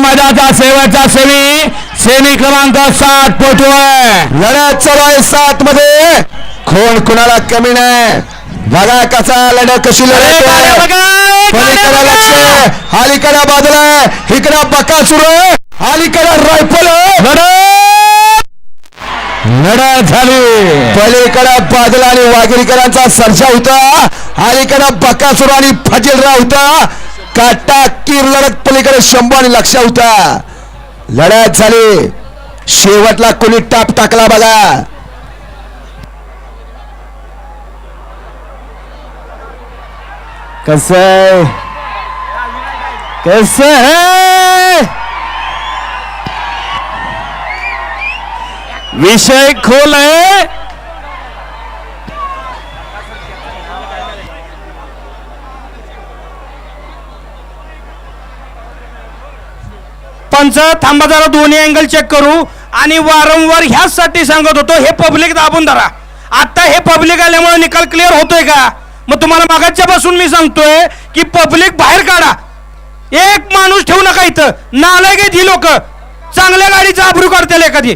मैदानाचा शेवटचा semi semi क्रमांक सात पोटू आहे. लढत चालू आहे सात मध्ये कोण कुणाला कमी नाही? बघा कसा लढत कशी लढत लक्ष अलीकडे बाजूला इकडे बका सुरू आहे. अलीकडे रायफल. लढत. झाली. पलीकडे बाजूला आणि वाघिरीकरांचा सर्जा होता. अलीकडे बकासूर आणि फजीलराव होता. काटा किर लढत पलीकडे शंभू आणि लक्ष होता. लढत झाली. शेवटला कोणी टाप टाकला बघा. कस कस है विषय खोल आहे. पंच थांबा जरा दोन्ही अँगल चेक करू. आणि वारंवार ह्याचसाठी सांगत होतो हे पब्लिक दाबून धरा. आता हे पब्लिक आल्यामुळे निकाल क्लिअर होतोय का? मग तुम्हाला मागाच्या पासून मी सांगतोय की पब्लिक बाहेर काढा. एक माणूस ठेवू नका इथं. नालायक आहेत ही लोक. चांगल्या गाडीचा आबरू काढतील एखादी.